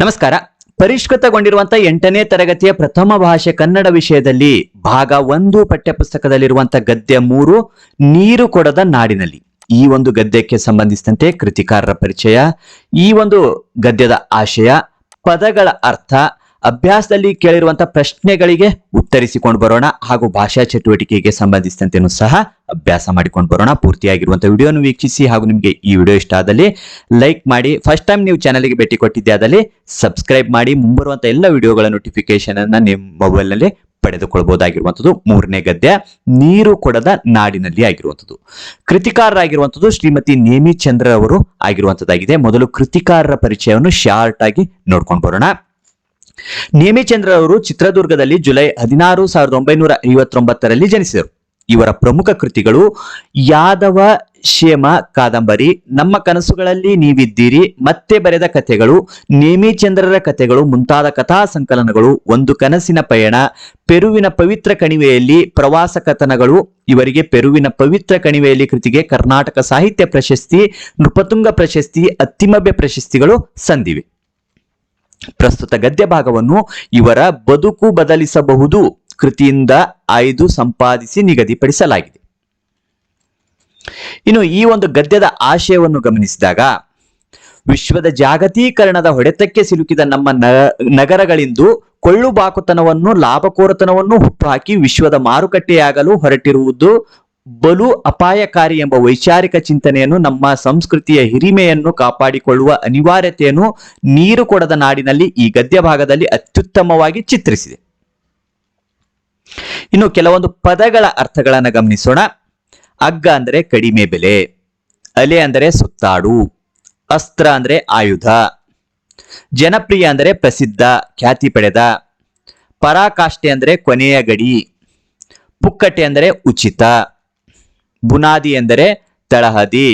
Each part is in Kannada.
ನಮಸ್ಕಾರ. ಪರಿಷ್ಕೃತಗೊಂಡಿರುವಂತಹ ಎಂಟನೇ ತರಗತಿಯ ಪ್ರಥಮ ಭಾಷೆ ಕನ್ನಡ ವಿಷಯದಲ್ಲಿ ಭಾಗ ಒಂದು ಪಠ್ಯಪುಸ್ತಕದಲ್ಲಿರುವಂತಹ ಗದ್ಯ ಮೂರು, ನೀರು ಕೊಡದ ನಾಡಿನಲ್ಲಿ. ಈ ಒಂದು ಗದ್ಯಕ್ಕೆ ಸಂಬಂಧಿಸಿದಂತೆ ಕೃತಿಕಾರರ ಪರಿಚಯ, ಈ ಒಂದು ಗದ್ಯದ ಆಶಯ, ಪದಗಳ ಅರ್ಥ ಅಭ್ಯಾಸದಲ್ಲಿ ಕೇಳಿರುವಂತಹ ಪ್ರಶ್ನೆಗಳಿಗೆ ಉತ್ತರಿಸಿಕೊಂಡು ಬರೋಣ ಹಾಗೂ ಭಾಷಾ ಚಟುವಟಿಕೆಗೆ ಸಂಬಂಧಿಸಿದಂತೆಯೂ ಸಹ ಅಭ್ಯಾಸ ಮಾಡಿಕೊಂಡು ಬರೋಣ. ಪೂರ್ತಿಯಾಗಿರುವಂತಹ ವಿಡಿಯೋನು ವೀಕ್ಷಿಸಿ ಹಾಗೂ ನಿಮಗೆ ಈ ವಿಡಿಯೋ ಇಷ್ಟ ಆದಲ್ಲಿ ಲೈಕ್ ಮಾಡಿ. ಫಸ್ಟ್ ಟೈಮ್ ನೀವು ಚಾನಲ್ಗೆ ಭೇಟಿ ಕೊಟ್ಟಿದ್ದೆ ಆದಲ್ಲಿ ಸಬ್ಸ್ಕ್ರೈಬ್ ಮಾಡಿ. ಮುಂಬರುವಂತಹ ಎಲ್ಲ ವಿಡಿಯೋಗಳ ನೋಟಿಫಿಕೇಶನ್ ಅನ್ನ ನಿಮ್ಮ ಮೊಬೈಲ್ನಲ್ಲಿ ಪಡೆದುಕೊಳ್ಬಹುದಾಗಿರುವಂತದ್ದು. ಮೂರನೇ ಗದ್ಯ, ನೀರು ಕೊಡದ ನಾಡಿನಲ್ಲಿ ಆಗಿರುವಂಥದ್ದು ಕೃತಿಕಾರರಾಗಿರುವಂಥದ್ದು ಶ್ರೀಮತಿ ನೇಮಿ ಚಂದ್ರ ಅವರು ಆಗಿರುವಂಥದ್ದಾಗಿದೆ ಮೊದಲು ಕೃತಿಕಾರರ ಪರಿಚಯವನ್ನು ಶಾರ್ಟ್ ಆಗಿ ನೋಡ್ಕೊಂಡು ಬರೋಣ. ನೇಮಿಚಂದ್ರ ಅವರು ಚಿತ್ರದುರ್ಗದಲ್ಲಿ ಜುಲೈ ಹದಿನಾರು ಸಾವಿರದ ಒಂಬೈನೂರ ಐವತ್ತೊಂಬತ್ತರಲ್ಲಿ ಜನಿಸಿದರು. ಇವರ ಪ್ರಮುಖ ಕೃತಿಗಳು ಯಾದವ ಶೇಮ ಕಾದಂಬರಿ. ನಮ್ಮ ಕನಸುಗಳಲ್ಲಿ ನೀವಿದ್ದೀರಿ, ಮತ್ತೆ ಬರೆದ ಕಥೆಗಳು ನೇಮಿಚಂದ್ರರ ಕಥೆಗಳು, ಮುಂತಾದ ಕಥಾ ಸಂಕಲನಗಳು, ಒಂದು ಕನಸಿನ ಪಯಣ, ಪೆರುವಿನ ಪವಿತ್ರ ಕಣಿವೆಯಲ್ಲಿ ಪ್ರವಾಸ ಕಥನಗಳು, ಇವರಿಗೆ ಪೆರುವಿನ ಪವಿತ್ರ ಕಣಿವೆಯಲ್ಲಿ ಕೃತಿಗೆ ಕರ್ನಾಟಕ ಸಾಹಿತ್ಯ ಪ್ರಶಸ್ತಿ, ನೃಪತುಂಗ ಪ್ರಶಸ್ತಿ ಅತ್ತಿಮಭ್ಯ ಪ್ರಶಸ್ತಿಗಳು ಸಂದಿವೆ. ಪ್ರಸ್ತುತ ಗದ್ಯ ಭಾಗವನ್ನು ಇವರ ಬದುಕು ಬದಲಿಸಬಹುದು. ಕೃತಿಯಿಂದ ಆಯ್ದು ಸಂಪಾದಿಸಿ ನಿಗದಿಪಡಿಸಲಾಗಿದೆ. ಇನ್ನು ಈ ಒಂದು ಗದ್ಯದ ಆಶಯವನ್ನು ಗಮನಿಸಿದಾಗ ವಿಶ್ವದ ಜಾಗತೀಕರಣದ ಹೊಡೆತಕ್ಕೆ ಸಿಲುಕಿದ ನಮ್ಮ ನಗರಗಳಿಂದು ಕೊಳ್ಳು ಬಾಕುತನವನ್ನು ಲಾಭಕೋರತನವನ್ನು ಹುಟ್ಟುಹಾಕಿ ವಿಶ್ವದ ಮಾರುಕಟ್ಟೆಯಾಗಲು ಹೊರಟಿರುವುದು ಬಲು ಅಪಾಯಕಾರಿ ಎಂಬ ವೈಚಾರಿಕ ಚಿಂತನೆಯನ್ನು ನಮ್ಮ ಸಂಸ್ಕೃತಿಯ ಹಿರಿಮೆಯನ್ನು ಕಾಪಾಡಿಕೊಳ್ಳುವ ಅನಿವಾರ್ಯತೆಯನ್ನು ನೀರು ಕೊಡದ ನಾಡಿನಲ್ಲಿ ಈ ಗದ್ಯ ಭಾಗದಲ್ಲಿ ಅತ್ಯುತ್ತಮವಾಗಿ ಚಿತ್ರಿಸಿದೆ. ಇನ್ನು ಕೆಲವೊಂದು ಪದಗಳ ಅರ್ಥಗಳನ್ನು ಗಮನಿಸೋಣ. ಅಗ್ಗ ಅಂದರೆ ಕಡಿಮೆ ಬೆಲೆ, ಅಲೆ ಅಂದರೆ ಸುತ್ತಾಡು, ಅಸ್ತ್ರ ಅಂದರೆ ಆಯುಧ, ಜನಪ್ರಿಯ ಅಂದರೆ ಪ್ರಸಿದ್ಧ, ಖ್ಯಾತಿ ಪಡೆದ, ಪರಾಕಾಷ್ಠೆ ಅಂದರೆ ಕೊನೆಯ ಗಡಿ ಪುಕ್ಕಟೆ ಅಂದರೆ ಉಚಿತ ಬುನಾದಿ ಎಂದರೆ ತಳಹದಿ,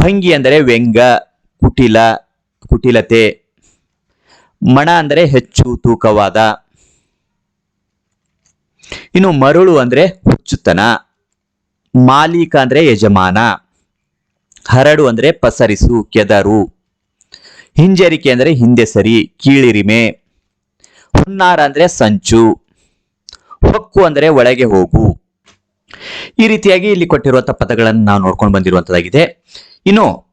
ಭಂಗಿ ಅಂದರೆ ವ್ಯಂಗ, ಕುಟಿಲ, ಕುಟಿಲತೆ, ಮಣ ಅಂದರೆ ಹೆಚ್ಚು ತೂಕವಾದ. ಇನ್ನು ಮರುಳು ಅಂದರೆ ಹುಚ್ಚುತನ, ಮಾಲೀಕ ಅಂದರೆ ಯಜಮಾನ, ಹರಡು ಅಂದರೆ ಪಸರಿಸು, ಕೆದರು, ಹಿಂಜರಿಕೆ ಅಂದರೆ ಹಿಂದೆ ಸರಿ ಕೀಳಿರಿಮೆ, ಹುನ್ನಾರ ಅಂದರೆ ಸಂಚು, ಹೊಕ್ಕು ಅಂದರೆ ಒಳಗೆ ಹೋಗು. ಈ ರೀತಿಯಾಗಿ ಇಲ್ಲಿ ಕೊಟ್ಟಿರುವಂತಹ ಪದಗಳನ್ನು ನಾವು ನೋಡ್ಕೊಂಡು ಬಂದಿರುವಂತದ್ದಾಗಿದೆ. ಇನ್ನು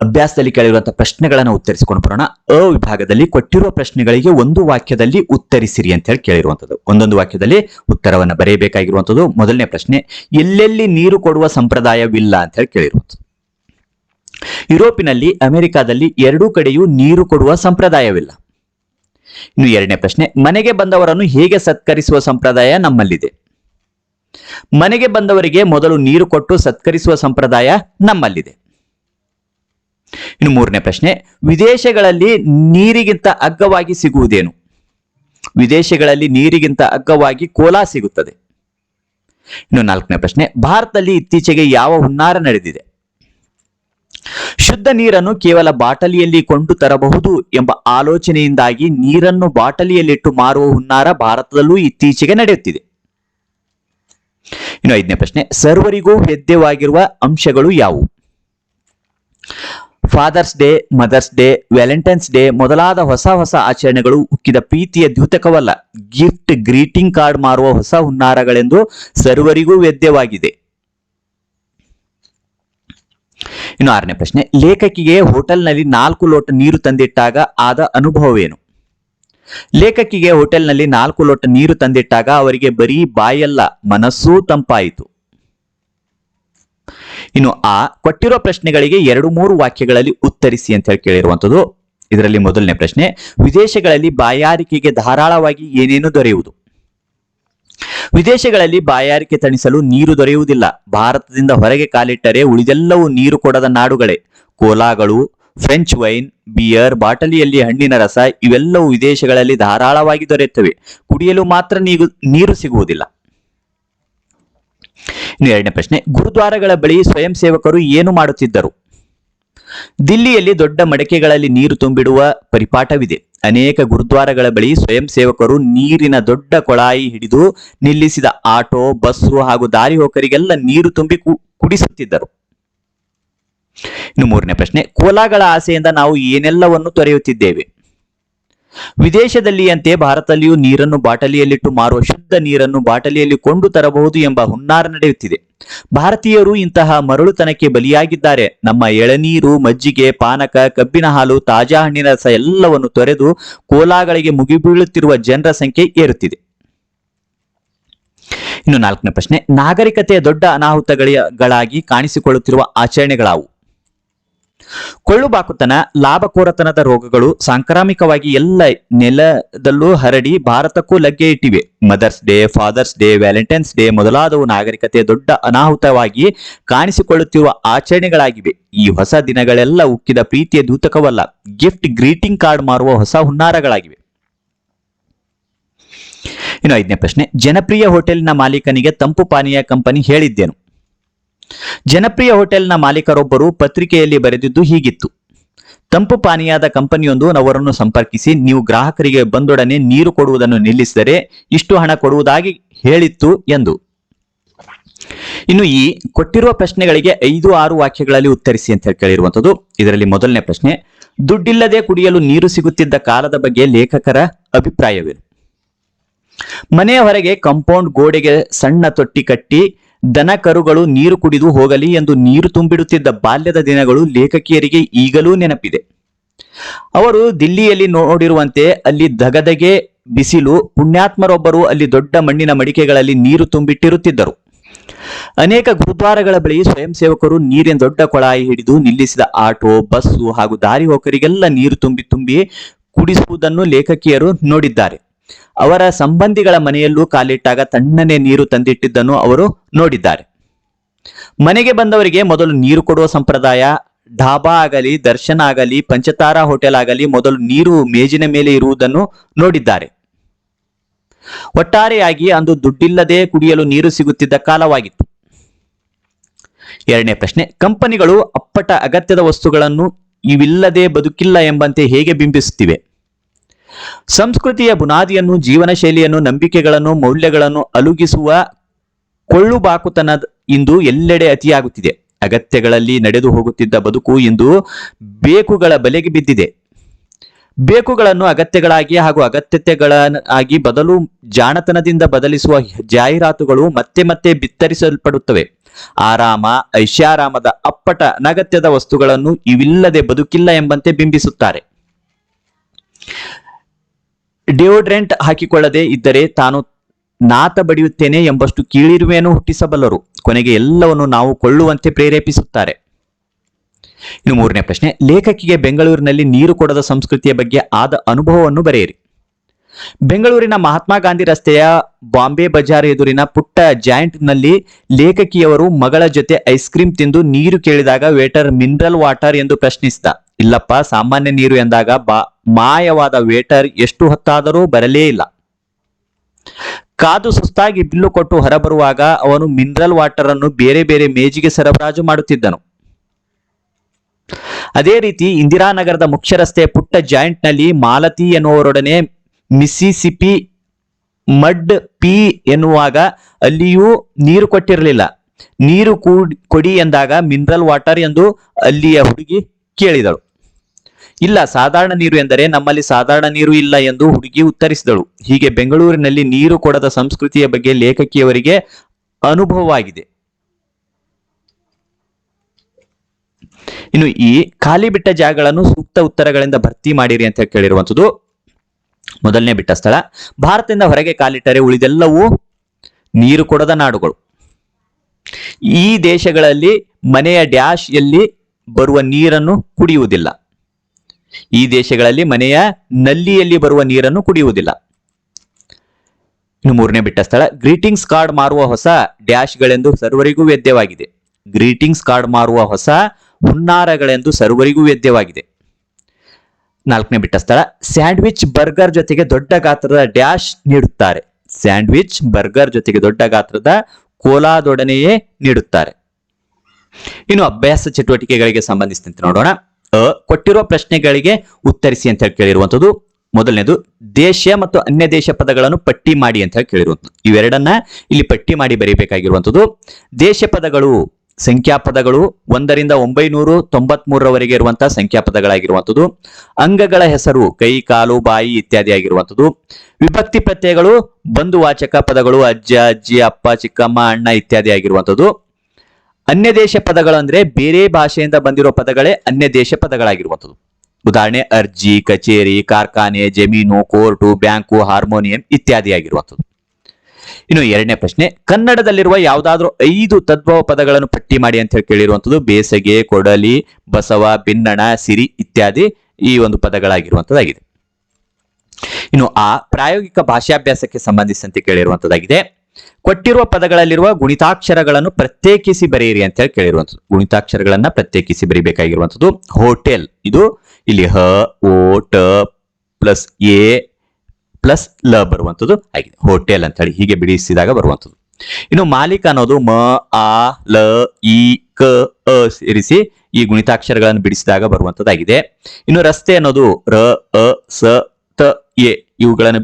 ಅಭ್ಯಾಸದಲ್ಲಿ ಕೇಳಿರುವಂತಹ ಪ್ರಶ್ನೆಗಳನ್ನು ಉತ್ತರಿಸಿಕೊಂಡು ಬರೋಣ. ಅ ವಿಭಾಗದಲ್ಲಿ ಕೊಟ್ಟಿರುವ ಪ್ರಶ್ನೆಗಳಿಗೆ ಒಂದು ವಾಕ್ಯದಲ್ಲಿ ಉತ್ತರಿಸಿರಿ ಅಂತ ಹೇಳಿ ಕೇಳಿರುವಂಥದ್ದು ಒಂದೊಂದು ವಾಕ್ಯದಲ್ಲಿ ಉತ್ತರವನ್ನು ಬರೆಯಬೇಕಾಗಿರುವಂಥದ್ದು ಮೊದಲನೇ ಪ್ರಶ್ನೆ, ಎಲ್ಲೆಲ್ಲಿ ನೀರು ಕೊಡುವ ಸಂಪ್ರದಾಯವಿಲ್ಲ ಅಂತ ಹೇಳಿ ಕೇಳಿರುವಂಥದ್ದು ಯುರೋಪಿನಲ್ಲಿ, ಅಮೆರಿಕಾದಲ್ಲಿ ಎರಡೂ ಕಡೆಯೂ ನೀರು ಕೊಡುವ ಸಂಪ್ರದಾಯವಿಲ್ಲ. ಇನ್ನು ಎರಡನೇ ಪ್ರಶ್ನೆ, ಮನೆಗೆ ಬಂದವರನ್ನು ಹೇಗೆ ಸತ್ಕರಿಸುವ ಸಂಪ್ರದಾಯ ನಮ್ಮಲ್ಲಿದೆ? ಮನೆಗೆ ಬಂದವರಿಗೆ ಮೊದಲು ನೀರು ಕೊಟ್ಟು ಸತ್ಕರಿಸುವ ಸಂಪ್ರದಾಯ ನಮ್ಮಲ್ಲಿದೆ. ಇನ್ನು ಮೂರನೇ ಪ್ರಶ್ನೆ, ವಿದೇಶಗಳಲ್ಲಿ ನೀರಿಗಿಂತ ಅಗ್ಗವಾಗಿ ಸಿಗುವುದೇನು? ವಿದೇಶಗಳಲ್ಲಿ ನೀರಿಗಿಂತ ಅಗ್ಗವಾಗಿ ಕೋಲಾ ಸಿಗುತ್ತದೆ. ಇನ್ನು ನಾಲ್ಕನೇ ಪ್ರಶ್ನೆ, ಭಾರತದಲ್ಲಿ ಇತ್ತೀಚೆಗೆ ಯಾವ ಹುನ್ನಾರ ನಡೆದಿದೆ? ಶುದ್ಧ ನೀರನ್ನು ಕೇವಲ ಬಾಟಲಿಯಲ್ಲಿ ಕೊಂಡು ತರಬಹುದು ಎಂಬ ಆಲೋಚನೆಯಿಂದಾಗಿ ನೀರನ್ನು ಬಾಟಲಿಯಲ್ಲಿಟ್ಟು ಮಾರುವ ಹುನ್ನಾರ ಭಾರತದಲ್ಲೂ ಇತ್ತೀಚೆಗೆ ನಡೆಯುತ್ತಿದೆ. ಇನ್ನು ಐದನೇ ಪ್ರಶ್ನೆ, ಸರ್ವರಿಗೂ ಹೆದ್ದೆವಾಗಿರುವ ಅಂಶಗಳು ಯಾವುವು? Father's day mother's day Valentine's day ಮೊದಲಾದ ಹೊಸ ಹೊಸ ಆಚರಣೆಗಳು ಉಕ್ಕಿದ ಪ್ರೀತಿಯ ದ್ಯೂತಕವಲ್ಲ. ಗಿಫ್ಟ್ ಗ್ರೀಟಿಂಗ್ ಕಾರ್ಡ್ ಮಾರುವ ಹೊಸ ಹುನ್ನಾರಗಳೆಂದು ಸರ್ವರಿಗೂ ವೇದ್ಯವಾಗಿದೆ. ಇನ್ನು ಆರನೇ ಪ್ರಶ್ನೆ, ಲೇಖಕಿಗೆ ಹೋಟೆಲ್ನಲ್ಲಿ ನಾಲ್ಕು ಲೋಟ ನೀರು ತಂದಿಟ್ಟಾಗ ಆದ ಅನುಭವವೇನು? ಲೇಖಕಿಗೆ ಹೋಟೆಲ್ನಲ್ಲಿ ನಾಲ್ಕು ಲೋಟ ನೀರು ತಂದಿಟ್ಟಾಗ ಅವರಿಗೆ ಬರೀ ಬಾಯಲ್ಲ, ಮನಸ್ಸೂ ತಂಪಾಯಿತು. ಇನ್ನು ಆ ಕೊಟ್ಟಿರೋ ಪ್ರಶ್ನೆಗಳಿಗೆ ಎರಡು ಮೂರು ವಾಕ್ಯಗಳಲ್ಲಿ ಉತ್ತರಿಸಿ ಅಂತ ಹೇಳಿ ಕೇಳಿರುವಂತದ್ದು ಇದರಲ್ಲಿ ಮೊದಲನೇ ಪ್ರಶ್ನೆ, ವಿದೇಶಗಳಲ್ಲಿ ಬಾಯಾರಿಕೆಗೆ ಧಾರಾಳವಾಗಿ ಏನೇನು ದೊರೆಯುವುದು? ವಿದೇಶಗಳಲ್ಲಿ ಬಾಯಾರಿಕೆ ತಣಿಸಲು ನೀರು ದೊರೆಯುವುದಿಲ್ಲ. ಭಾರತದಿಂದ ಹೊರಗೆ ಕಾಲಿಟ್ಟರೆ ಉಳಿದೆಲ್ಲವೂ ನೀರು ಕೊಡದ ನಾಡುಗಳೇ. ಕೋಲಾಗಳು ಫ್ರೆಂಚ್ ವೈನ್, ಬಿಯರ್, ಬಾಟಲಿಯಲ್ಲಿ ಹಣ್ಣಿನ ರಸ ಇವೆಲ್ಲವೂ ವಿದೇಶಗಳಲ್ಲಿ ಧಾರಾಳವಾಗಿ ದೊರೆಯುತ್ತವೆ. ಕುಡಿಯಲು ಮಾತ್ರ ನೀರು ಸಿಗುವುದಿಲ್ಲ. ಎರಡನೇ ಪ್ರಶ್ನೆ, ಗುರುದ್ವಾರಗಳ ಬಳಿ ಸ್ವಯಂ ಸೇವಕರು ಏನು ಮಾಡುತ್ತಿದ್ದರು? ದಿಲ್ಲಿಯಲ್ಲಿ ದೊಡ್ಡ ಮಡಕೆಗಳಲ್ಲಿ ನೀರು ತುಂಬಿಡುವ ಪರಿಪಾಠವಿದೆ. ಅನೇಕ ಗುರುದ್ವಾರಗಳ ಬಳಿ ಸ್ವಯಂ ಸೇವಕರು ನೀರಿನ ದೊಡ್ಡ ಕೊಳಾಯಿ ಹಿಡಿದು ನಿಲ್ಲಿಸಿದ ಆಟೋ, ಬಸ್ಸು ಹಾಗೂ ದಾರಿ ಹೋಕರಿಗೆಲ್ಲ ನೀರು ತುಂಬಿ ಕುಡಿಸುತ್ತಿದ್ದರು. ಇನ್ನು ಮೂರನೇ ಪ್ರಶ್ನೆ, ಕೋಲಾಗಳ ಆಸೆಯಿಂದ ನಾವು ಏನೆಲ್ಲವನ್ನು ತೊರೆಯುತ್ತಿದ್ದೇವೆ? ವಿದೇಶದಲ್ಲಿಯಂತೆ ಭಾರತದಲ್ಲಿಯೂ ನೀರನ್ನು ಬಾಟಲಿಯಲ್ಲಿಟ್ಟು ಮಾರುವ ಶುದ್ಧ ನೀರನ್ನು ಬಾಟಲಿಯಲ್ಲಿ ಕೊಂಡು ತರಬಹುದು ಎಂಬ ಹುನ್ನಾರ ನಡೆಯುತ್ತಿದೆ. ಭಾರತೀಯರು ಇಂತಹ ಮರಳುತನಕ್ಕೆ ಬಲಿಯಾಗಿದ್ದಾರೆ. ನಮ್ಮ ಎಳನೀರು, ಮಜ್ಜಿಗೆ, ಪಾನಕ, ಕಬ್ಬಿನ ಹಾಲು, ತಾಜಾ ಹಣ್ಣಿನ ರಸ ಎಲ್ಲವನ್ನು ತೊರೆದು ಕೋಲಾಗಳಿಗೆ ಮುಗಿಬೀಳುತ್ತಿರುವ ಜನರ ಸಂಖ್ಯೆ ಏರುತ್ತಿದೆ. ಇನ್ನು ನಾಲ್ಕನೇ ಪ್ರಶ್ನೆ, ನಾಗರಿಕತೆಯ ದೊಡ್ಡ ಅನಾಹುತಗಳಾಗಿ ಕಾಣಿಸಿಕೊಳ್ಳುತ್ತಿರುವ ಆಚರಣೆಗಳಾವು? ಕೊಳ್ಳುಬಾಕುತನ, ಲಾಭಕೋರತನದ ರೋಗಗಳು ಸಾಂಕ್ರಾಮಿಕವಾಗಿ ಎಲ್ಲ ನೆಲದಲ್ಲೂ ಹರಡಿ ಭಾರತಕ್ಕೂ ಲಗ್ಗೆ ಇಟ್ಟಿವೆ. Mother's Day Father's Day Valentine's Day ಮೊದಲಾದವು ನಾಗರಿಕತೆಯ ದೊಡ್ಡ ಅನಾಹುತವಾಗಿ ಕಾಣಿಸಿಕೊಳ್ಳುತ್ತಿರುವ ಆಚರಣೆಗಳಾಗಿವೆ. ಈ ಹೊಸ ದಿನಗಳೆಲ್ಲ ಉಕ್ಕಿದ ಪ್ರೀತಿಯ ದೂತಕವಲ್ಲ ಗಿಫ್ಟ್ ಗ್ರೀಟಿಂಗ್ ಕಾರ್ಡ್ ಮಾರುವ ಹೊಸ ಹುನ್ನಾರಗಳಾಗಿವೆ. ಇನ್ನು ಐದನೇ ಪ್ರಶ್ನೆ, ಜನಪ್ರಿಯ ಹೋಟೆಲ್ನ ಮಾಲೀಕನಿಗೆ ತಂಪು ಪಾನೀಯ ಕಂಪನಿ ಹೇಳಿದ್ದೇನು. ಜನಪ್ರಿಯ ಹೋಟೆಲ್ನ ಮಾಲೀಕರೊಬ್ಬರು ಪತ್ರಿಕೆಯಲ್ಲಿ ಬರೆದಿದ್ದು ಹೀಗಿತ್ತು. ತಂಪು ಪಾನೀಯದ ಕಂಪನಿಯೊಂದು ಅವರನ್ನು ಸಂಪರ್ಕಿಸಿ, ನೀವು ಗ್ರಾಹಕರಿಗೆ ಬಂದೊಡನೆ ನೀರು ಕೊಡುವುದನ್ನು ನಿಲ್ಲಿಸಿದರೆ ಇಷ್ಟು ಹಣ ಕೊಡುವುದಾಗಿ ಹೇಳಿತ್ತು ಎಂದು. ಇನ್ನು ಈ ಕೊಟ್ಟಿರುವ ಪ್ರಶ್ನೆಗಳಿಗೆ ಐದು ಆರು ವಾಕ್ಯಗಳಲ್ಲಿ ಉತ್ತರಿಸಿ ಅಂತ ಹೇಳಿ ಕೇಳಿರುವಂತದ್ದು ಇದರಲ್ಲಿ ಮೊದಲನೇ ಪ್ರಶ್ನೆ, ದುಡ್ಡಿಲ್ಲದೆ ಕುಡಿಯಲು ನೀರು ಸಿಗುತ್ತಿದ್ದ ಕಾಲದ ಬಗ್ಗೆ ಲೇಖಕರ ಅಭಿಪ್ರಾಯವೇನು? ಮನೆಯ ಹೊರಗೆ ಕಾಂಪೌಂಡ್ ಗೋಡೆಗೆ ಸಣ್ಣ ತೊಟ್ಟಿ ಕಟ್ಟಿ ದನ ಕರುಗಳು ನೀರು ಕುಡಿದು ಹೋಗಲಿ ಎಂದು ನೀರು ತುಂಬಿಡುತ್ತಿದ್ದ ಬಾಲ್ಯದ ದಿನಗಳು ಲೇಖಕಿಯರಿಗೆ ಈಗಲೂ ನೆನಪಿದೆ. ಅವರು ದಿಲ್ಲಿಯಲ್ಲಿ ನೋಡಿರುವಂತೆ ಅಲ್ಲಿ ದಗದಗೆ ಬಿಸಿಲು, ಪುಣ್ಯಾತ್ಮರೊಬ್ಬರು ಅಲ್ಲಿ ದೊಡ್ಡ ಮಣ್ಣಿನ ಮಡಿಕೆಗಳಲ್ಲಿ ನೀರು ತುಂಬಿಟ್ಟಿರುತ್ತಿದ್ದರು. ಅನೇಕ ಗುರುದ್ವಾರಗಳ ಬಳಿ ಸ್ವಯಂ ಸೇವಕರು ನೀರಿನ ದೊಡ್ಡ ಕೊಳಾಯಿ ಹಿಡಿದು ನಿಲ್ಲಿಸಿದ ಆಟೋ, ಬಸ್ಸು ಹಾಗೂ ದಾರಿ ಹೋಕರಿಗೆಲ್ಲ ನೀರು ತುಂಬಿ ತುಂಬಿ ಕುಡಿಸುವುದನ್ನು ಲೇಖಕಿಯರು ನೋಡಿದ್ದಾರೆ. ಅವರ ಸಂಬಂಧಿಗಳ ಮನೆಯಲ್ಲೂ ಕಾಲಿಟ್ಟಾಗ ತಣ್ಣನೆ ನೀರು ತಂದಿಟ್ಟಿದ್ದನ್ನು ಅವರು ನೋಡಿದ್ದಾರೆ. ಮನೆಗೆ ಬಂದವರಿಗೆ ಮೊದಲು ನೀರು ಕೊಡುವ ಸಂಪ್ರದಾಯ ಢಾಬಾ ಆಗಲಿ, ದರ್ಶನ ಆಗಲಿ, ಪಂಚತಾರಾ ಹೋಟೆಲ್ ಆಗಲಿ ಮೊದಲು ನೀರು ಮೇಜಿನ ಮೇಲೆ ಇರುವುದನ್ನು ನೋಡಿದ್ದಾರೆ. ಒಟ್ಟಾರೆಯಾಗಿ ಅಂದು ದುಡ್ಡಿಲ್ಲದೆ ಕುಡಿಯಲು ನೀರು ಸಿಗುತ್ತಿದ್ದ ಕಾಲವಾಗಿತ್ತು. ಎರಡನೇ ಪ್ರಶ್ನೆ, ಕಂಪನಿಗಳು ಅಪ್ಪಟ ಅಗತ್ಯದ ವಸ್ತುಗಳನ್ನು ಇವಿಲ್ಲದೆ ಬದುಕಿಲ್ಲ ಎಂಬಂತೆ ಹೇಗೆ ಬಿಂಬಿಸುತ್ತಿವೆ? ಸಂಸ್ಕೃತಿಯ ಬುನಾದಿಯನ್ನು ಜೀವನ ಶೈಲಿಯನ್ನು ನಂಬಿಕೆಗಳನ್ನು, ಮೌಲ್ಯಗಳನ್ನು ಅಲುಗಿಸುವ ಕೊಳ್ಳುಬಾಕುತನ ಇಂದು ಎಲ್ಲೆಡೆ ಅತಿಯಾಗುತ್ತಿದೆ. ಅಗತ್ಯಗಳಲ್ಲಿ ನಡೆದು ಹೋಗುತ್ತಿದ್ದ ಬದುಕು ಇಂದು ಬೇಕುಗಳ ಬಲೆಗೆ ಬಿದ್ದಿದೆ. ಬೇಕುಗಳನ್ನು ಅಗತ್ಯಗಳಾಗಿ ಹಾಗೂ ಅಗತ್ಯತೆಗಳಾಗಿ ಬದಲು ಜಾಣತನದಿಂದ ಬದಲಿಸುವ ಜಾಹೀರಾತುಗಳು ಮತ್ತೆ ಮತ್ತೆ ಬಿತ್ತರಿಸಲ್ಪಡುತ್ತವೆ. ಆರಾಮ, ಐಷಾರಾಮದ ಅಪ್ಪಟ ಅನಗತ್ಯದ ವಸ್ತುಗಳನ್ನು ಇವಿಲ್ಲದೆ ಬದುಕಿಲ್ಲ ಎಂಬಂತೆ ಬಿಂಬಿಸುತ್ತಾರೆ. ಡಿಯೋಡ್ರೆಂಟ್ ಹಾಕಿಕೊಳ್ಳದೆ ಇದ್ದರೆ ತಾನು ನಾತ ಬಡಿಯುತ್ತೇನೆ ಎಂಬಷ್ಟು ಕೀಳಿರುವೆಯನ್ನು ಹುಟ್ಟಿಸಬಲ್ಲರು. ಕೊನೆಗೆ ಎಲ್ಲವನ್ನು ನಾವು ಕೊಳ್ಳುವಂತೆ ಪ್ರೇರೇಪಿಸುತ್ತಾರೆ. ಇನ್ನು ಮೂರನೇ ಪ್ರಶ್ನೆ, ಲೇಖಕಿಗೆ ಬೆಂಗಳೂರಿನಲ್ಲಿ ನೀರು ಕೊಡದ ಸಂಸ್ಕೃತಿಯ ಬಗ್ಗೆ ಆದ ಅನುಭವವನ್ನು ಬರೆಯಿರಿ. ಬೆಂಗಳೂರಿನ ಮಹಾತ್ಮ ಗಾಂಧಿ ರಸ್ತೆಯ ಬಾಂಬೆ ಬಜಾರ್ ಎದುರಿನ ಪುಟ್ಟ ಜಾಯಿಂಟ್ನಲ್ಲಿ ಲೇಖಕಿಯವರು ಮಗಳ ಜೊತೆ ಐಸ್ ಕ್ರೀಮ್ ತಿಂದು ನೀರು ಕೇಳಿದಾಗ ವೇಟರ್ ಮಿನರಲ್ ವಾಟರ್ ಎಂದು ಪ್ರಶ್ನಿಸಿದ. ಇಲ್ಲಪ್ಪ, ಸಾಮಾನ್ಯ ನೀರು ಎಂದಾಗ ಬಾ, ಮಾಯವಾದ ವೇಟರ್ ಎಷ್ಟು ಹೊತ್ತಾದರೂ ಬರಲೇ ಇಲ್ಲ. ಕಾದು ಸುಸ್ತಾಗಿ ಬಿಲ್ಲು ಕೊಟ್ಟು ಹೊರಬರುವಾಗ ಅವನು ಮಿನರಲ್ ವಾಟರ್ ಅನ್ನು ಬೇರೆ ಬೇರೆ ಮೇಜಿಗೆ ಸರಬರಾಜು ಮಾಡುತ್ತಿದ್ದನು. ಅದೇ ರೀತಿ ಇಂದಿರಾನಗರದ ಮುಖ್ಯ ರಸ್ತೆಯ ಪುಟ್ಟ ಜಾಯಿಂಟ್ನಲ್ಲಿ ಮಾಲತಿ ಎನ್ನುವರೊಡನೆ ಮಿಸಿಸಿಪಿ ಮಡ್ ಪಿ ಎನ್ನುವಾಗ ಅಲ್ಲಿಯೂ ನೀರು ಕೊಟ್ಟಿರಲಿಲ್ಲ. ನೀರು ಕೊಡಿ ಎಂದಾಗ ಮಿನರಲ್ ವಾಟರ್ ಎಂದು ಅಲ್ಲಿಯ ಹುಡುಗಿ ಕೇಳಿದಳು. ಇಲ್ಲ, ಸಾಧಾರಣ ನೀರು ಎಂದರೆ ನಮ್ಮಲ್ಲಿ ಸಾಧಾರಣ ನೀರು ಇಲ್ಲ ಎಂದು ಹುಡುಗಿ ಉತ್ತರಿಸಿದಳು. ಹೀಗೆ ಬೆಂಗಳೂರಿನಲ್ಲಿ ನೀರು ಕೊಡದ ಸಂಸ್ಕೃತಿಯ ಬಗ್ಗೆ ಲೇಖಕಿಯವರಿಗೆ ಅನುಭವವಾಗಿದೆ. ಇನ್ನು ಈ ಖಾಲಿ ಬಿಟ್ಟ ಜಾಗಗಳನ್ನು ಸೂಕ್ತ ಉತ್ತರಗಳಿಂದ ಭರ್ತಿ ಮಾಡಿರಿ ಅಂತ ಕೇಳಿರುವಂಥದ್ದು ಮೊದಲನೇ ಬಿಟ್ಟ ಸ್ಥಳ. ಭಾರತದಿಂದ ಹೊರಗೆ ಕಾಲಿಟ್ಟರೆ ಉಳಿದೆಲ್ಲವೂ ನೀರು ಕೊಡದ ನಾಡುಗಳು. ಈ ದೇಶಗಳಲ್ಲಿ ಮನೆಯ ಡ್ಯಾಶ್ ಎಲ್ಲಿ ಬರುವ ನೀರನ್ನು ಕುಡಿಯುವುದಿಲ್ಲ. ಈ ದೇಶಗಳಲ್ಲಿ ಮನೆಯ ನಲ್ಲಿಯಲ್ಲಿ ಬರುವ ನೀರನ್ನು ಕುಡಿಯುವುದಿಲ್ಲ. ಇನ್ನು ಮೂರನೇ ಬಿಟ್ಟ ಸ್ಥಳ, ಗ್ರೀಟಿಂಗ್ಸ್ ಕಾರ್ಡ್ ಮಾರುವ ಹೊಸ ಡ್ಯಾಶ್ಗಳೆಂದು ಸರ್ವರಿಗೂ ವೇದ್ಯವಾಗಿದೆ. ಗ್ರೀಟಿಂಗ್ಸ್ ಕಾರ್ಡ್ ಮಾರುವ ಹೊಸ ಹುನ್ನಾರಗಳೆಂದು ಸರ್ವರಿಗೂ ವೇದ್ಯವಾಗಿದೆ. ನಾಲ್ಕನೇ ಬಿಟ್ಟ ಸ್ಥಳ, ಸ್ಯಾಂಡ್ವಿಚ್ ಬರ್ಗರ್ ಜೊತೆಗೆ ದೊಡ್ಡ ಗಾತ್ರದ ಡ್ಯಾಶ್ ನೀಡುತ್ತಾರೆ. ಸ್ಯಾಂಡ್ವಿಚ್ ಬರ್ಗರ್ ಜೊತೆಗೆ ದೊಡ್ಡ ಗಾತ್ರದ ಕೋಲಾದೊಡನೆಯೇ ನೀಡುತ್ತಾರೆ. ಇನ್ನು ಅಭ್ಯಾಸ ಚಟುವಟಿಕೆಗಳಿಗೆ ಸಂಬಂಧಿಸಿದಂತೆ ನೋಡೋಣ. ಕೊಟ್ಟಿರುವ ಪ್ರಶ್ನೆಗಳಿಗೆ ಉತ್ತರಿಸಿ ಅಂತ ಹೇಳಿ ಕೇಳಿರುವಂತದ್ದು. ಮೊದಲನೇದು ದೇಶ ಮತ್ತು ಅನ್ಯ ದೇಶ ಪದಗಳನ್ನು ಪಟ್ಟಿ ಮಾಡಿ ಅಂತ ಹೇಳಿ ಕೇಳಿರುವಂಥದ್ದು ಇವೆರಡನ್ನ ಇಲ್ಲಿ ಪಟ್ಟಿ ಮಾಡಿ ಬರೀಬೇಕಾಗಿರುವಂಥದ್ದು ದೇಶ ಪದಗಳು ಸಂಖ್ಯಾಪದಗಳು ಒಂದರಿಂದ ಒಂಬೈನೂರು ತೊಂಬತ್ ಮೂರರವರೆಗೆ ಇರುವಂತಹ ಸಂಖ್ಯಾಪದಗಳಾಗಿರುವಂಥದ್ದು ಅಂಗಗಳ ಹೆಸರು, ಕೈ, ಕಾಲು, ಬಾಯಿ ಇತ್ಯಾದಿ ಆಗಿರುವಂಥದ್ದು ವಿಭಕ್ತಿ ಪ್ರತ್ಯಯಗಳು ಬಂಧುವಾಚಕ ಪದಗಳು, ಅಜ್ಜ, ಅಜ್ಜಿ, ಅಪ್ಪ, ಚಿಕ್ಕಮ್ಮ, ಅಣ್ಣ ಇತ್ಯಾದಿ ಆಗಿರುವಂಥದ್ದು ಅನ್ಯ ದೇಶ ಪದಗಳು ಅಂದ್ರೆ ಬೇರೆ ಭಾಷೆಯಿಂದ ಬಂದಿರೋ ಪದಗಳೇ ಅನ್ಯ ದೇಶ ಪದಗಳಾಗಿರುವಂಥದ್ದು. ಉದಾಹರಣೆ ಅರ್ಜಿ, ಕಚೇರಿ, ಕಾರ್ಖಾನೆ, ಜಮೀನು, ಕೋರ್ಟು, ಬ್ಯಾಂಕು, ಹಾರ್ಮೋನಿಯಂ ಇತ್ಯಾದಿ ಆಗಿರುವಂಥದ್ದು. ಇನ್ನು ಎರಡನೇ ಪ್ರಶ್ನೆ, ಕನ್ನಡದಲ್ಲಿರುವ ಯಾವುದಾದ್ರೂ ಐದು ತದ್ಭವ ಪದಗಳನ್ನು ಪಟ್ಟಿ ಮಾಡಿ ಅಂತ ಹೇಳಿ ಕೇಳಿರುವಂಥದ್ದು ಬೇಸಗೆ, ಕೊಡಲಿ, ಬಸವ, ಬಿನ್ನಣ, ಸಿರಿ ಇತ್ಯಾದಿ ಈ ಒಂದು ಪದಗಳಾಗಿರುವಂಥದ್ದಾಗಿದೆ. ಇನ್ನು ಆ ಪ್ರಾಯೋಗಿಕ ಭಾಷಾಭ್ಯಾಸಕ್ಕೆ ಸಂಬಂಧಿಸಿದಂತೆ ಕೇಳಿರುವಂತದ್ದಾಗಿದೆ ಕೊಟ್ಟಿರುವ ಪದಗಳಲ್ಲಿರುವ ಗುಣಿತಾಕ್ಷರಗಳನ್ನು ಪ್ರತ್ಯೇಕಿಸಿ ಬರೆಯಿರಿ ಅಂತ ಹೇಳಿ ಕೇಳಿರುವಂಥದ್ದು. ಗುಣಿತಾಕ್ಷರಗಳನ್ನ ಪ್ರತ್ಯೇಕಿಸಿ ಬರೀಬೇಕಾಗಿರುವಂಥದ್ದು ಹೋಟೆಲ್. ಇದು ಇಲ್ಲಿ ಹ, ಓ, ಟ, ಪ್ಲಸ್ ಎ, ಪ್ಲಸ್ ಲ ಬರುವಂಥದ್ದು ಆಗಿದೆ. ಹೋಟೆಲ್ ಅಂತ ಹೇಳಿ ಹೀಗೆ ಬಿಡಿಸಿದಾಗ ಬರುವಂಥದ್ದು. ಇನ್ನು ಮಾಲೀಕ ಅನ್ನೋದು ಮ, ಆ, ಲ, ಇ, ಕ, ಅ ಸೇರಿಸಿ ಈ ಗುಣಿತಾಕ್ಷರಗಳನ್ನು ಬಿಡಿಸಿದಾಗ ಬರುವಂಥದ್ದಾಗಿದೆ. ಇನ್ನು ರಸ್ತೆ ಅನ್ನೋದು ರ, ಅ, ಸ ತ ಎ ಇವುಗಳನ್ನ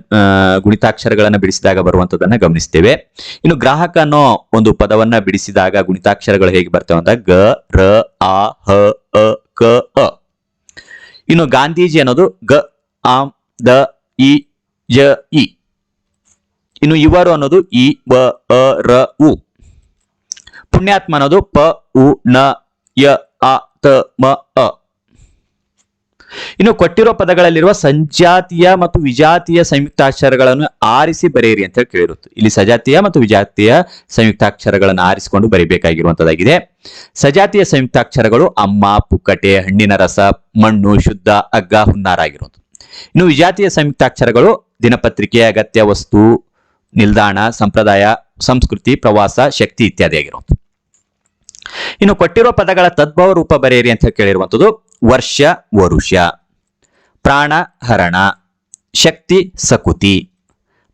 ಗುಣಿತಾಕ್ಷರಗಳನ್ನು ಬಿಡಿಸಿದಾಗ ಬರುವಂತದನ್ನ ಗಮನಿಸ್ತೇವೆ. ಇನ್ನು ಗ್ರಾಹಕ ಅನ್ನೋ ಒಂದು ಪದವನ್ನ ಬಿಡಿಸಿದಾಗ ಗುಣಿತಾಕ್ಷರಗಳು ಹೇಗೆ ಬರ್ತವೆ ಅಂತ ಗ, ರ, ಆ, ಹ, ಅ, ಕ, ಅ. ಇನ್ನು ಗಾಂಧೀಜಿ ಅನ್ನೋದು ಗ ಆ ದ ಇ ಜ ಇ ಇನ್ನು ಇವರು ಅನ್ನೋದು ಇ ಬ ಅ, ರ, ಉ. ಪುಣ್ಯಾತ್ಮ ಅನ್ನೋದು ಪ, ಉ, ನ, ಯ ಅ ತ, ಮ, ಅ. ಇನ್ನು ಕೊಟ್ಟಿರೋ ಪದಗಳಲ್ಲಿರುವ ಸಂಜಾತಿಯ ಮತ್ತು ವಿಜಾತಿಯ ಸಂಯುಕ್ತಾಕ್ಷರಗಳನ್ನು ಆರಿಸಿ ಬರೆಯಿರಿ ಅಂತ ಹೇಳಿ ಕೇಳಿರುತ್ತೆ. ಇಲ್ಲಿ ಸಜಾತಿಯ ಮತ್ತು ವಿಜಾತಿಯ ಸಂಯುಕ್ತಾಕ್ಷರಗಳನ್ನು ಆರಿಸಿಕೊಂಡು ಬರೀಬೇಕಾಗಿರುವಂತದ್ದಾಗಿದೆ. ಸಜಾತಿಯ ಸಂಯುಕ್ತಾಕ್ಷರಗಳು ಅಮ್ಮ, ಪುಕ್ಕಟೆ, ಹಣ್ಣಿನ ರಸ, ಮಣ್ಣು, ಶುದ್ಧ ಅಗ್ಗ ಹುನ್ನಾರ ಆಗಿರುವಂಥದ್ದು. ಇನ್ನು ವಿಜಾತಿಯ ಸಂಯುಕ್ತಾಕ್ಷರಗಳು ದಿನಪತ್ರಿಕೆ, ಅಗತ್ಯ ವಸ್ತು, ನಿಲ್ದಾಣ, ಸಂಪ್ರದಾಯ, ಸಂಸ್ಕೃತಿ, ಪ್ರವಾಸ, ಶಕ್ತಿ ಇತ್ಯಾದಿ ಆಗಿರುವಂಥದ್ದು. ಇನ್ನು ಕೊಟ್ಟಿರುವ ಪದಗಳ ತದ್ಭವ ರೂಪ ಬರೆಯಿರಿ ಅಂತ ಕೇಳಿರುವಂಥದ್ದು, ವರ್ಷ, ವರುಷ. ಪ್ರಾಣ, ಹರಣ. ಶಕ್ತಿ, ಸಕುತಿ.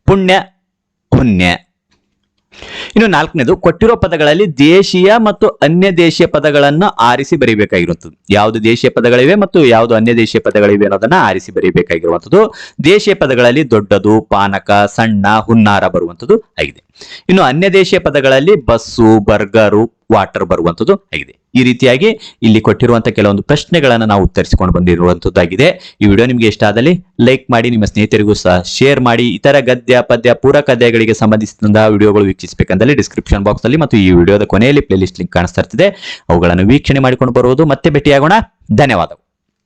ಪುಣ್ಯ ಪುಣ್ಯ. ಇನ್ನು ನಾಲ್ಕನೇದು, ಕೊಟ್ಟಿರೋ ಪದಗಳಲ್ಲಿ ದೇಶೀಯ ಮತ್ತು ಅನ್ಯ ದೇಶೀಯ ಪದಗಳನ್ನು ಆರಿಸಿ ಬರೀಬೇಕಾಗಿರುವಂಥದ್ದು. ಯಾವುದು ದೇಶೀಯ ಪದಗಳಿವೆ ಮತ್ತು ಯಾವುದು ಅನ್ಯ ದೇಶೀಯ ಪದಗಳಿವೆ ಅನ್ನೋದನ್ನ ಆರಿಸಿ ಬರೀಬೇಕಾಗಿರುವಂಥದ್ದು. ದೇಶೀಯ ಪದಗಳಲ್ಲಿ ದೊಡ್ಡದು, ಪಾನಕ, ಸಣ್ಣ, ಹುನ್ನಾರ ಬರುವಂಥದ್ದು ಆಗಿದೆ. ಇನ್ನು ಅನ್ಯ ದೇಶೀಯ ಪದಗಳಲ್ಲಿ ಬಸ್ಸು, ಬರ್ಗರು, ವಾಟರ್ ಬರುವಂಥದ್ದು ಆಗಿದೆ. ಈ ರೀತಿಯಾಗಿ ಇಲ್ಲಿ ಕೊಟ್ಟಿರುವಂತಹ ಕೆಲವೊಂದು ಪ್ರಶ್ನೆಗಳನ್ನು ನಾವು ಉತ್ತರಿಸಿಕೊಂಡು ಬಂದಿರುವಂತದ್ದಾಗಿದೆ. ಈ ವಿಡಿಯೋ ನಿಮಗೆ ಇಷ್ಟ ಆದಲ್ಲಿ ಲೈಕ್ ಮಾಡಿ, ನಿಮ್ಮ ಸ್ನೇಹಿತರಿಗೂ ಸಹ ಶೇರ್ ಮಾಡಿ. ಇತರ ಗದ್ಯ, ಪದ್ಯ, ಪೂರಕ ಅಧ್ಯಾಯಗಳಿಗೆ ಸಂಬಂಧಿಸಿದಂತಹ ವಿಡಿಯೋಗಳು ವೀಕ್ಷಿಸಬೇಕಂದಲ್ಲಿ ಡಿಸ್ಕ್ರಿಪ್ಷನ್ ಬಾಕ್ಸ್ ಅಲ್ಲಿ ಮತ್ತು ಈ ವಿಡಿಯೋದ ಕೊನೆಯಲ್ಲಿ ಪ್ಲೇಲಿಸ್ಟ್ ಲಿಂಕ್ ಕಾಣಿಸ್ತಾ ಇರ್ತದೆ. ಅವುಗಳನ್ನು ವೀಕ್ಷಣೆ ಮಾಡಿಕೊಂಡು ಬರುವುದು ಮತ್ತೆ ಭೇಟಿಯಾಗೋಣ. ಧನ್ಯವಾದಗಳು.